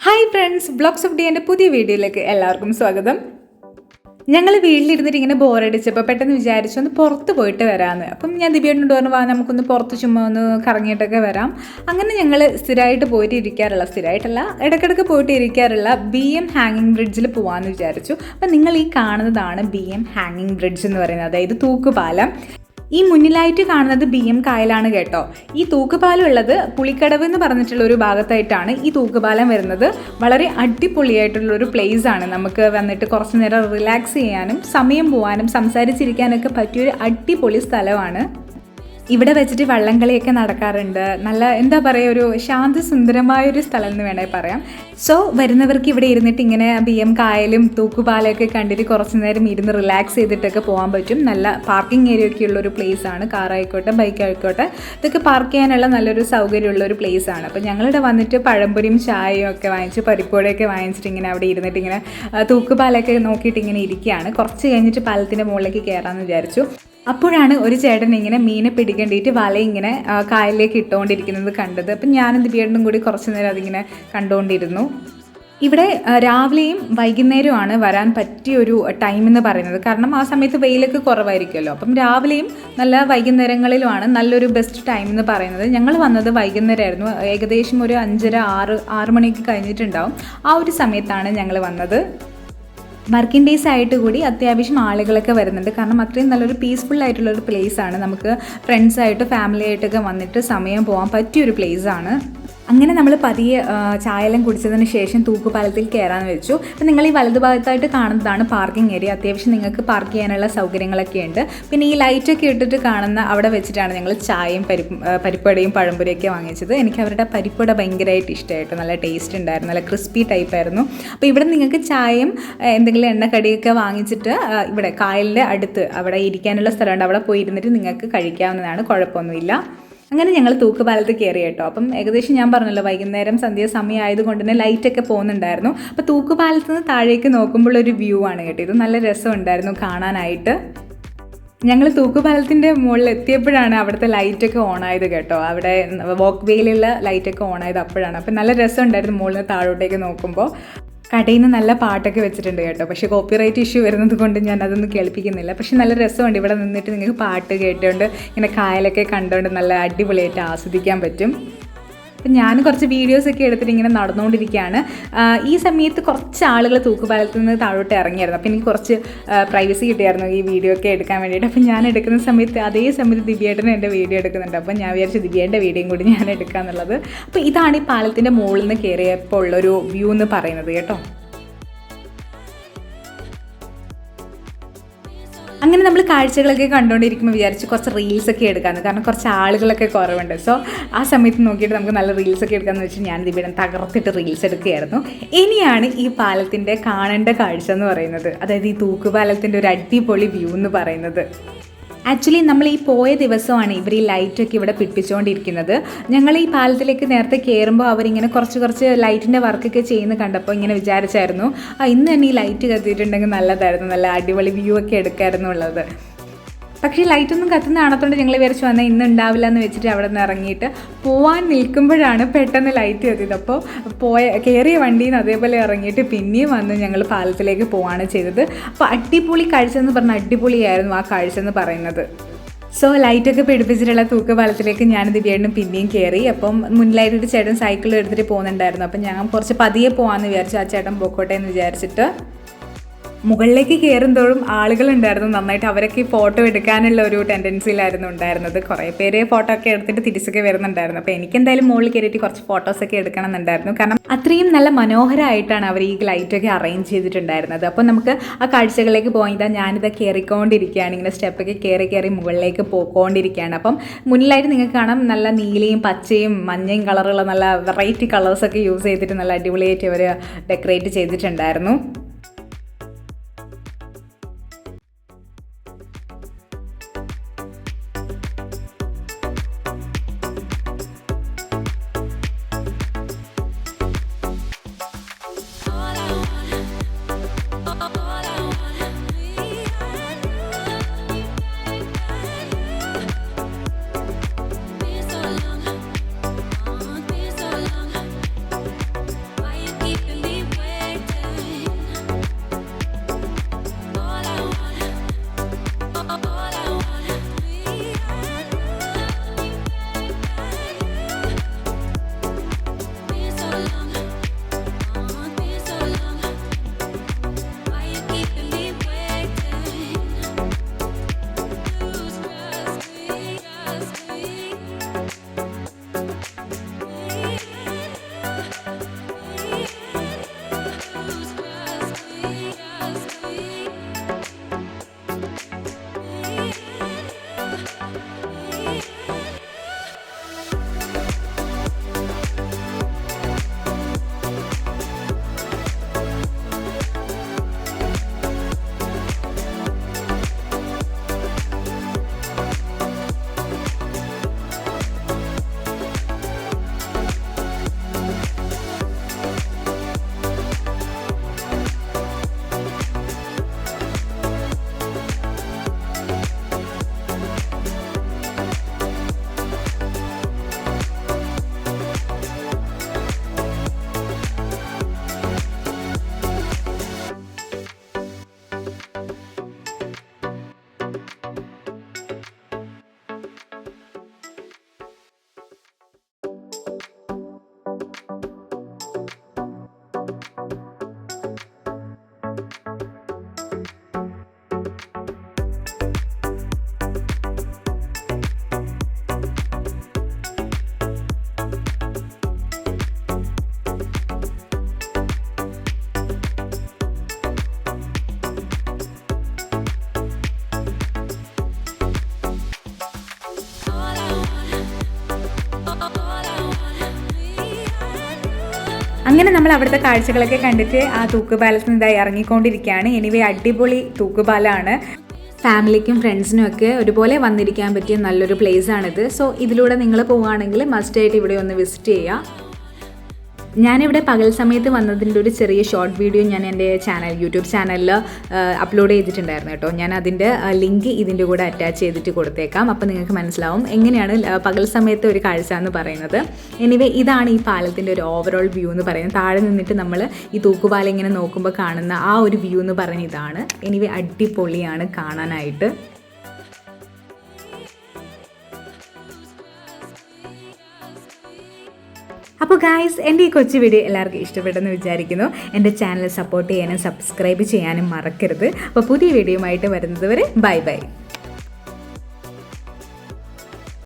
Hi friends blogs of D എന്റെ പുതിയ വീഡിയോയിലേക്ക് എല്ലാവർക്കും സ്വാഗതം. ഞങ്ങൾ വീട്ടിലിരുന്നിട്ട് ഇങ്ങനെ ബോറടിച്ചപ്പോൾ പെട്ടെന്ന് വിചാരിച്ചു ഒന്ന് പുറത്ത് പോയിട്ട് വരാമെന്ന് അപ്പം ഞാൻ ദിവ്യേട്ടനോട് പറഞ്ഞു വാ നമുക്കൊന്ന് പുറത്ത് ചുമ്മാ ഒന്ന് കറങ്ങിയിട്ടൊക്കെ വരാം. അങ്ങനെ ഞങ്ങൾ സ്ഥിരമായിട്ട് പോയിട്ട് ഇരിക്കാറുള്ള സ്ഥിരമായിട്ടല്ല ഇടയ്ക്കിടയ്ക്ക് പോയിട്ട് ഇരിക്കാറുള്ള ബി എം ഹാങ്ങിങ് ബ്രിഡ്ജിൽ പോകാമെന്ന് വിചാരിച്ചു. അപ്പം നിങ്ങൾ ഈ കാണുന്നതാണ് ബി എം ഹാങ്ങിങ് ബ്രിഡ്ജ് എന്ന് പറയുന്നത് അതായത് തൂക്കുപാലം. ഈ മുന്നിലായിട്ട് കാണുന്നത് ബി എം കായലാണ് കേട്ടോ. ഈ തൂക്കുപാലം ഉള്ളത് പുളിക്കടവ് എന്ന് പറഞ്ഞിട്ടുള്ള ഒരു ഭാഗത്തായിട്ടാണ് ഈ തൂക്കുപാലം വരുന്നത്. വളരെ അടിപൊളിയായിട്ടുള്ള ഒരു പ്ലേസ് ആണ്. നമുക്ക് വന്നിട്ട് കുറച്ച് നേരം റിലാക്സ് ചെയ്യാനും സമയം പോകാനും സംസാരിച്ചിരിക്കാനൊക്കെ പറ്റിയൊരു അടിപൊളി സ്ഥലമാണ്. ഇവിടെ വെച്ചിട്ട് വള്ളംകളിയൊക്കെ നടക്കാറുണ്ട്. നല്ല എന്താ പറയുക ഒരു ശാന്തസുന്ദരമായ ഒരു സ്ഥലം എന്ന് വേണേൽ പറയാം. സോ വരുന്നവർക്ക് ഇവിടെ ഇരുന്നിട്ട് ഇങ്ങനെ ബി എം കായലും തൂക്കുപാലൊക്കെ കണ്ടിട്ട് കുറച്ച് നേരം ഇരുന്ന് റിലാക്സ് ചെയ്തിട്ടൊക്കെ പോകാൻ പറ്റും. നല്ല പാർക്കിംഗ് ഏരിയ ഒക്കെ ഉള്ള ഒരു പ്ലേസ് ആണ്. കാർ ആയിക്കോട്ടെ ബൈക്ക് ആയിക്കോട്ടെ. ഇതൊക്കെ പാർക്ക് ചെയ്യാനുള്ള നല്ലൊരു സൗകര്യമുള്ള ഒരു പ്ലേസ് ആണ്. അപ്പോൾ ഞങ്ങളിവിടെ വന്നിട്ട് പഴംപൊരിയും ചായയും ഒക്കെ വാങ്ങിച്ച് പരിപ്പോടെയൊക്കെ വാങ്ങിച്ചിട്ട് ഇങ്ങനെ അവിടെ ഇരുന്നിട്ട് ഇങ്ങനെ തൂക്കുപാലൊക്കെ നോക്കിയിട്ട് ഇങ്ങനെ ഇരിക്കുകയാണ്. കുറച്ച് കഴിഞ്ഞിട്ട് പാലത്തിന്റെ മുകളിലേക്ക് കയറാമെന്ന് വിചാരിച്ചു. അപ്പോഴാണ് ഒരു ചേട്ടൻ ഇങ്ങനെ മീനെ പിടിക്കേണ്ടിയിട്ട് വല ഇങ്ങനെ കായലിലേക്ക് ഇട്ടുകൊണ്ടിരിക്കുന്നത് കണ്ടത്. അപ്പം ഞാനും ദിവ്യേട്ടനും കൂടി കുറച്ച് നേരം അതിങ്ങനെ കണ്ടുകൊണ്ടിരുന്നു ഇവിടെ രാവിലെയും വൈകുന്നേരവുമാണ് വരാൻ പറ്റിയ ഒരു ടൈം എന്ന് പറയുന്നത്. കാരണം ആ സമയത്ത് വെയിലൊക്കെ കുറവായിരിക്കുമല്ലോ. അപ്പം രാവിലെയും നല്ല വൈകുന്നേരങ്ങളിലുമാണ് നല്ലൊരു ബെസ്റ്റ് ടൈം എന്ന് പറയുന്നത്. ഞങ്ങൾ വന്നത് വൈകുന്നേരമായിരുന്നു. ഏകദേശം ഒരു അഞ്ചര ആറ് ആറ് മണിക്ക് കഴിഞ്ഞിട്ടുണ്ടാവും. ആ ഒരു സമയത്താണ് ഞങ്ങൾ വന്നത്. വർക്കിംഗ് ഡേയ്സ് ആയിട്ട് കൂടി അത്യാവശ്യം ആളുകളൊക്കെ വരുന്നുണ്ട്. കാരണം അത്രയും നല്ലൊരു പീസ്ഫുൾ ആയിട്ടുള്ള ഒരു പ്ലേസ് ആണ്. നമുക്ക് ഫ്രണ്ട്സായിട്ട് ഫാമിലി ആയിട്ടൊക്കെ വന്നിട്ട് സമയം പോകാൻ പറ്റിയൊരു പ്ലേസ് ആണ്. അങ്ങനെ നമ്മൾ പതിയെ ചായയെല്ലാം കുടിച്ചതിന് ശേഷം തൂക്കുപാലത്തിൽ കയറാമെന്ന് വെച്ചു. അപ്പം നിങ്ങൾ ഈ വലതുഭാഗത്തായിട്ട് കാണുന്നതാണ് പാർക്കിംഗ് ഏരിയ അത്യാവശ്യം നിങ്ങൾക്ക് പാർക്ക് ചെയ്യാനുള്ള സൗകര്യങ്ങളൊക്കെ ഉണ്ട്. പിന്നെ ഈ ലൈറ്റൊക്കെ ഇട്ടിട്ട് കാണുന്ന അവിടെ വെച്ചിട്ടാണ് ഞങ്ങൾ ചായയും പരിപ്പ് പരിപ്പടയും പഴംപൊരിയൊക്കെ വാങ്ങിച്ചത്. എനിക്ക് അവരുടെ പരിപ്പട ഭയങ്കരമായിട്ട് ഇഷ്ടമായിട്ട് നല്ല ടേസ്റ്റ് ഉണ്ടായിരുന്നു. നല്ല ക്രിസ്പി ടൈപ്പായിരുന്നു അപ്പോൾ ഇവിടെ നിങ്ങൾക്ക് ചായയും എന്തെങ്കിലും എണ്ണക്കടിയൊക്കെ വാങ്ങിച്ചിട്ട് ഇവിടെ കായലിന്റെ അടുത്ത് അവിടെ ഇരിക്കാനുള്ള സ്ഥലമുണ്ട്. അവിടെ പോയി ഇരുന്നിട്ട് നിങ്ങൾക്ക് കഴിക്കാവുന്നതാണ്. കുഴപ്പമൊന്നുമില്ല. അങ്ങനെ ഞങ്ങൾ തൂക്കുപാലത്ത് കയറി കേട്ടോ. അപ്പം ഏകദേശം ഞാൻ പറഞ്ഞല്ലോ വൈകുന്നേരം സന്ധ്യ സമയം ആയതുകൊണ്ട് തന്നെ ലൈറ്റൊക്കെ പോകുന്നുണ്ടായിരുന്നു. അപ്പോൾ തൂക്കുപാലത്ത് നിന്ന് താഴേക്ക് നോക്കുമ്പോൾ ഒരു വ്യൂ ആണ് കേട്ടോ. ഇത് നല്ല രസമുണ്ടായിരുന്നു കാണാനായിട്ട്. ഞങ്ങൾ തൂക്കുപാലത്തിന്റെ മുകളിൽ എത്തിയപ്പോഴാണ് അവിടുത്തെ ലൈറ്റൊക്കെ ഓൺ ആയത് കേട്ടോ. അവിടെ വോക്ക് വേയിലുള്ള ലൈറ്റൊക്കെ ഓൺ ആയത് അപ്പോഴാണ്. അപ്പം നല്ല രസമുണ്ടായിരുന്നു മുകളിൽ നിന്ന് താഴോട്ടേക്ക് നോക്കുമ്പോൾ. കടയിൽ നിന്ന് നല്ല പാട്ടൊക്കെ വെച്ചിട്ടുണ്ട് കേട്ടോ. പക്ഷേ കോപ്പിറൈറ്റ് ഇഷ്യൂ വരുന്നത് കൊണ്ട് ഞാൻ അതൊന്നും കേൾപ്പിക്കുന്നില്ല. പക്ഷേ നല്ല രസമുണ്ട് ഇവിടെ നിന്നിട്ട് നിങ്ങൾക്ക് പാട്ട് കേട്ടുകൊണ്ട് ഇങ്ങനെ കായലൊക്കെ കണ്ടുകൊണ്ട് നല്ല അടിപൊളിയായിട്ട് ആസ്വദിക്കാൻ പറ്റും. അപ്പം ഞാൻ കുറച്ച് വീഡിയോസ് ഒക്കെ എടുത്തിട്ട് ഇങ്ങനെ നടന്നുകൊണ്ടിരിക്കുകയാണ്. ഈ സമയത്ത് കുറച്ച് ആളുകൾ തൂക്കുപാലത്തിൽ നിന്ന് താഴോട്ട് ഇറങ്ങിയായിരുന്നു. അപ്പം എനിക്ക് കുറച്ച് പ്രൈവസി കിട്ടിയായിരുന്നു ഈ വീഡിയോ ഒക്കെ എടുക്കാൻ വേണ്ടിയിട്ട്. അപ്പം ഞാൻ എടുക്കുന്ന സമയത്ത് അതേ സമയത്ത് ദിവ്യേട്ടൻ എന്റെ വീഡിയോ എടുക്കുന്നുണ്ട്. അപ്പം ഞാൻ വിചാരിച്ചു ദിവ്യേന്റെ വീഡിയോയും കൂടി ഞാൻ എടുക്കാന്നുള്ളത്. അപ്പോൾ ഇതാണ് ഈ പാലത്തിന്റെ മുകളിൽ നിന്ന് കയറിയപ്പോൾ ഉള്ളൊരു വ്യൂ എന്ന് പറയുന്നത് കേട്ടോ. അങ്ങനെ നമ്മൾ കാഴ്ചകളൊക്കെ കണ്ടുകൊണ്ടിരിക്കുമ്പോൾ വിചാരിച്ച് കുറച്ച് റീൽസൊക്കെ എടുക്കാമെന്ന് കാരണം കുറച്ച് ആളുകളൊക്കെ കുറവുണ്ട്. സോ ആ സമയത്ത് നോക്കിയിട്ട് നമുക്ക് നല്ല റീൽസൊക്കെ എടുക്കാമെന്ന് വെച്ച് ഞാൻ ഇവിടെ തകർത്തിട്ട് റീൽസ് എടുക്കുകയായിരുന്നു. ഇനിയാണ് ഈ പാലത്തിന്റെ കാണേണ്ട കാഴ്ച എന്ന് പറയുന്നത്. അതായത് ഈ തൂക്കുപാലത്തിന്റെ ഒരു അടിപൊളി വ്യൂ എന്ന് പറയുന്നത്. ആക്ച്വലി നമ്മൾ ഈ പോയ ദിവസമാണ് ഇവർ ഈ ലൈറ്റൊക്കെ ഇവിടെ പിടിപ്പിച്ചുകൊണ്ടിരിക്കുന്നത് ഞങ്ങൾ ഈ പാലത്തിലേക്ക് നേരത്തെ കയറുമ്പോൾ അവരിങ്ങനെ കുറച്ച് കുറച്ച് ലൈറ്റിന്റെ വർക്കൊക്കെ ചെയ്യുന്ന കണ്ടപ്പോൾ ഇങ്ങനെ വിചാരിച്ചായിരുന്നു. ആ ഇന്ന് തന്നെ ഈ ലൈറ്റ് കത്തിയിട്ടുണ്ടെങ്കിൽ നല്ലതായിരുന്നു. നല്ല അടിപൊളി വ്യൂ ഒക്കെ എടുക്കായിരുന്നു ഉള്ളത്. പക്ഷേ ലൈറ്റൊന്നും കത്തുന്ന കാണത്തോണ്ട് ഞങ്ങൾ വിചാരിച്ചു വന്നാൽ ഇന്ന് ഉണ്ടാവില്ല എന്ന് വെച്ചിട്ട് അവിടെ നിന്ന് ഇറങ്ങിയിട്ട് പോവാൻ നിൽക്കുമ്പോഴാണ് പെട്ടെന്ന് ലൈറ്റ് കത്തിയത്. അപ്പോൾ പോയ കയറിയ വണ്ടിയിൽ നിന്ന് അതേപോലെ ഇറങ്ങിയിട്ട് പിന്നെയും വന്ന് ഞങ്ങൾ പാലത്തിലേക്ക് പോവാണ് ചെയ്തത്. അപ്പോൾ അടിപൊളി കാഴ്ച എന്ന് പറഞ്ഞാൽ അടിപൊളിയായിരുന്നു ആ കാഴ്ച എന്ന് പറയുന്നത്. സോ ലൈറ്റൊക്കെ പിടിപ്പിച്ചിട്ടുള്ള തൂക്കുപാലത്തിലേക്ക് ഞാനിത് വീണ്ടും പിന്നെയും കയറി അപ്പം മുന്നിലായിട്ട് ചേട്ടൻ സൈക്കിൾ എടുത്തിട്ട് പോകുന്നുണ്ടായിരുന്നു. അപ്പം ഞാൻ കുറച്ച് പതിയെ പോകാമെന്ന് വിചാരിച്ചു. ആ ചേട്ടൻ പൊക്കോട്ടെ എന്ന് വിചാരിച്ചിട്ട് മുകളിലേക്ക് കയറുന്തോറും ആളുകളുണ്ടായിരുന്നു നന്നായിട്ട്. അവരൊക്കെ ഈ ഫോട്ടോ എടുക്കാനുള്ള ഒരു ടെൻഡൻസിയിലായിരുന്നു ഉണ്ടായിരുന്നത്. കുറേ പേര് ഫോട്ടോ ഒക്കെ എടുത്തിട്ട് തിരിച്ചൊക്കെ വരുന്നുണ്ടായിരുന്നു. അപ്പോൾ എനിക്ക് എന്തായാലും മുകളിൽ കയറിയിട്ട് കുറച്ച് ഫോട്ടോസൊക്കെ എടുക്കണം എന്നുണ്ടായിരുന്നു കാരണം അത്രയും നല്ല മനോഹരമായിട്ടാണ് അവർ ഈ ലൈറ്റൊക്കെ അറേഞ്ച് ചെയ്തിട്ടുണ്ടായിരുന്നത്. അപ്പോൾ നമുക്ക് ആ കാഴ്ചകളിലേക്ക് പോയി താ ഞാനിതാ കയറിക്കൊണ്ടിരിക്കുകയാണ് ഇങ്ങനെ സ്റ്റെപ്പൊക്കെ കയറി കയറി മുകളിലേക്ക് പോയിക്കൊണ്ടിരിക്കുകയാണ്. അപ്പം മുന്നിലായിട്ട് നിങ്ങൾക്ക് കാണാം നല്ല നീലയും പച്ചയും മഞ്ഞയും കളറുള്ള നല്ല വെറൈറ്റി കളേഴ്സൊക്കെ യൂസ് ചെയ്തിട്ട് നല്ല അടിപൊളിയായിട്ട് അവർ ഡെക്കറേറ്റ് ചെയ്തിട്ടുണ്ടായിരുന്നു. Bye. അങ്ങനെ നമ്മൾ അവിടുത്തെ കാഴ്ചകളൊക്കെ കണ്ടിട്ട് ആ തൂക്കുപാലത്തിൽ നിന്നായി ഇറങ്ങിക്കൊണ്ടിരിക്കുകയാണ്. എനിവേ അടിപൊളി തൂക്കുപാലമാണ് ഫാമിലിക്കും ഫ്രണ്ട്സിനും ഒക്കെ ഒരുപോലെ വന്നിരിക്കാൻ പറ്റിയ നല്ലൊരു പ്ലേസ് ആണിത്. സോ ഇതിലൂടെ നിങ്ങൾ പോവുകയാണെങ്കിൽ മസ്റ്റായിട്ട് ഇവിടെ ഒന്ന് വിസിറ്റ് ചെയ്യുക. ഞാനിവിടെ പകൽ സമയത്ത് വന്നതിന്റെ ഒരു ചെറിയ ഷോർട്ട് വീഡിയോ ഞാൻ എന്റെ ചാനൽ യൂട്യൂബ് ചാനലിൽ അപ്ലോഡ് ചെയ്തിട്ടുണ്ടായിരുന്നു കേട്ടോ. ഞാൻ അതിന്റെ ലിങ്ക് ഇതിന്റെ കൂടെ അറ്റാച്ച് ചെയ്തിട്ട് കൊടുത്തേക്കാം. അപ്പോൾ നിങ്ങൾക്ക് മനസ്സിലാവും എങ്ങനെയാണ് പകൽ സമയത്ത് ഒരു കാഴ്ച എന്ന് പറയുന്നത്. എനിവേ ഇതാണ് ഈ പാലത്തിന്റെ ഒരു ഓവറോൾ വ്യൂ എന്ന് പറയുന്നത്. താഴെ നിന്നിട്ട് നമ്മൾ ഈ തൂക്കുപാലം ഇങ്ങനെ നോക്കുമ്പോൾ കാണുന്ന ആ ഒരു വ്യൂ എന്ന് പറയുന്നത് ഇതാണ്. എനിവേ അടിപൊളിയാണ് കാണാനായിട്ട്. അപ്പോൾ ഗായ്സ് എന്റെ ഈ കൊച്ചു വീഡിയോ എല്ലാവർക്കും ഇഷ്ടപ്പെട്ടെന്ന് വിചാരിക്കുന്നു. എന്റെ ചാനൽ സപ്പോർട്ട് ചെയ്യാനും സബ്സ്ക്രൈബ് ചെയ്യാനും മറക്കരുത്. അപ്പോൾ പുതിയ വീഡിയോയുമായിട്ട് വരുന്നത് വരെ ബൈ ബൈ